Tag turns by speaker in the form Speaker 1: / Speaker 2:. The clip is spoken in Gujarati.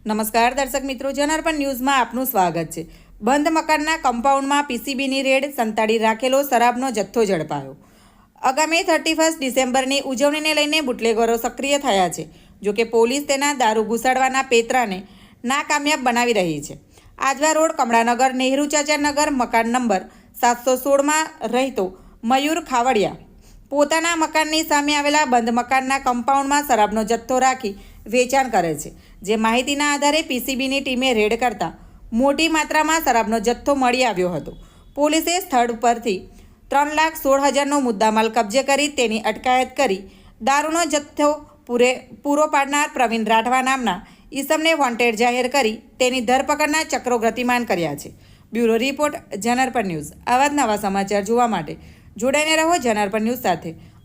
Speaker 1: નમસ્કાર દર્શક મિત્રો, જનાર્પણ ન્યૂઝમાં આપનું સ્વાગત છે. બંધ મકાનના કમ્પાઉન્ડમાં પીસીબીની રેડ સંતાડી રાખેલો શરાબનો જથ્થો ઝડપાયો. આગામી થર્ટી ફર્સ્ટ ડિસેમ્બરની ઉજવણીને લઈને બુટલેગરો સક્રિય થયા છે. જોકે પોલીસ તેના દારૂ ઘુસાડવાના પેતરાને નાકામયાબ બનાવી રહી છે. આજવા રોડ કમળાનગર નેહરુ ચાચાનગર મકાન નંબર સાતસો સોળમાં રહેતો મયુર ખાવડિયા પોતાના મકાનની સામે આવેલા બંધ મકાનના કમ્પાઉન્ડમાં શરાબનો જથ્થો રાખી વેચાણ કરે છે. જે માહિતીના આધારે પીસીબીની ટીમે રેડ કરતાં મોટી માત્રામાં શરાબનો જથ્થો મળી આવ્યો હતો. પોલીસે સ્થળ પરથી ત્રણ લાખ સોળ હજારનો મુદ્દામાલ કબજે કરી તેની અટકાયત કરી દારૂનો જથ્થો પૂરે, પૂરો પાડનાર પ્રવીણ રાઠવા નામના ઈસમને વોન્ટેડ જાહેર કરી તેની ધરપકડના ચક્રો ગતિમાન કર્યા છે. બ્યુરો રિપોર્ટ જનરપર ન્યૂઝ. આવા જ નવા સમાચાર જોવા માટે જોડાઈને રહો જનરપર ન્યૂઝ સાથે.